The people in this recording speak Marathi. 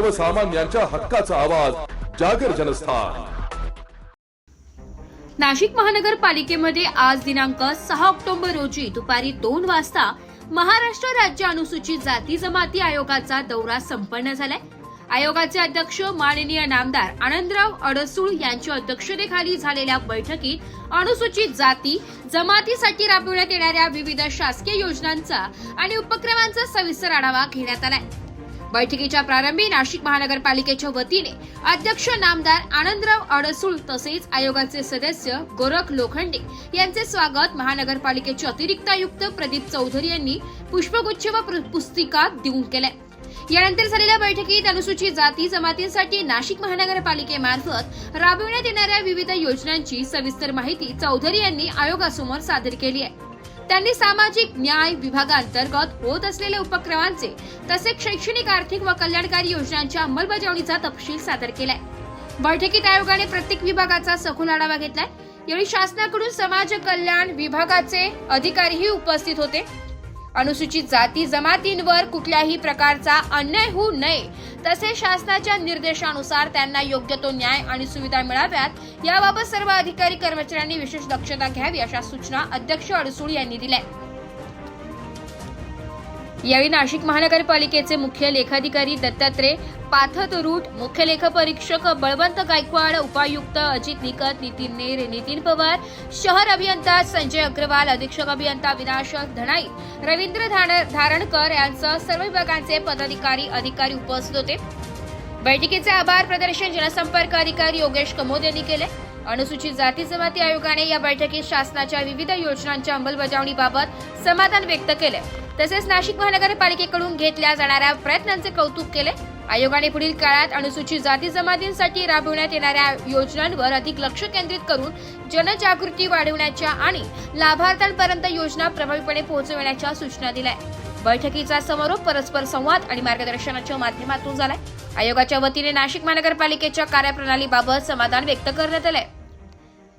सर्वसामान्यांच्या हक्काचा आवाज जागर जनस्थान. नाशिक महानगरपालिकेमध्ये आज दिनांक सहा ऑक्टोबर रोजी दुपारी दोन वाजता महाराष्ट्र राज्य अनुसूचित जाती जमाती आयोगाचा दौरा संपन्न झालाय. आयोगाचे अध्यक्ष माननीय नामदार आनंदराव अडसूळ यांच्या अध्यक्षतेखाली झालेल्या बैठकीत अनुसूचित जाती जमातीसाठी राबविण्यात येणाऱ्या विविध शासकीय योजनांचा आणि उपक्रमांचा सविस्तर आढावा घेण्यात आलाय. बैठकीच्या प्रारंभी नाशिक महानगरपालिकेच्या वतीने अध्यक्ष नामदार आनंदराव अडसूळ तसेच आयोगाचे सदस्य गोरख लोखंडे यांचे स्वागत महानगरपालिकेचे अतिरिक्त आयुक्त प्रदीप चौधरी यांनी पुष्पगुच्छ व पुस्तिका देऊन केले यानंतर झालेल्या बैठकीत अनुसूचित जाती जमातींसाठी नाशिक महानगरपालिकेमार्फत राबविण्यात येणाऱ्या विविध योजनांची सविस्तर माहिती चौधरी यांनी आयोगासमोर सादर केली आहे. त्यांनी सामाजिक न्याय विभागांतर्गत होत असलेल्या उपक्रमांचे तसेच शैक्षणिक आर्थिक व कल्याणकारी योजनांच्या अंमलबजावणीचा तपशील सादर केलाय. बैठकीत आयोगाने प्रत्येक विभागाचा सखोल आढावा घेतलाय. यावेळी शासनाकडून समाज कल्याण विभागाचे अधिकारीही उपस्थित होते. अनुसूचित जाती जमातींवर कुठल्याही प्रकारचा अन्याय होऊ नये तसेच शासनाच्या निर्देशानुसार त्यांना योग्य तो न्याय आणि सुविधा मिळाव्यात. याबाबत सर्व अधिकारी कर्मचाऱ्यांनी विशेष दक्षता घ्यावी अशा सूचना अध्यक्ष अडसूळ यांनी दिल्या. यावेळी नाशिक महानगरपालिकेचे मुख्य लेखाधिकारी दत्तात्रय पाथत रूट मुख्य लेखपरीक्षक बळवंत गायकवाड उपायुक्त अजित निकत नितीन नेर नितीन पवार शहर अभियंता संजय अग्रवाल अधीक्षक अभियंता विनाश धनाई रवींद्र धारणकर यांसह सर्व विभागांचे पदाधिकारी अधिकारी उपस्थित होते. बैठकीचे आभार प्रदर्शन जनसंपर्क अधिकारी योगेश कमोद यांनी केले. अनुसूचित जाती जमाती आयोगाने या बैठकीत शासनाच्या विविध योजनांच्या अंमलबजावणीबाबत समाधान व्यक्त केले. तसेच नाशिक महानगरपालिकेकडून घेतल्या जाणाऱ्या प्रयत्नांचे कौतुक केले. आयोगाने पुढील काळात अनुसूचित जाती जमातींसाठी राबविण्यात येणाऱ्या योजनांवर अधिक लक्ष केंद्रित करून जनजागृती वाढवण्याच्या आणि लाभार्थ्यांपर्यंत योजना प्रभावीपणे पोहोचविण्याच्या सूचना दिल्या. बैठकीचा समारोप परस्पर संवाद आणि मार्गदर्शनाच्या माध्यमातून झालाय. आयोगाच्या वतीने नाशिक महानगरपालिकेच्या कार्यप्रणालीबाबत समाधान व्यक्त करण्यात आलंय.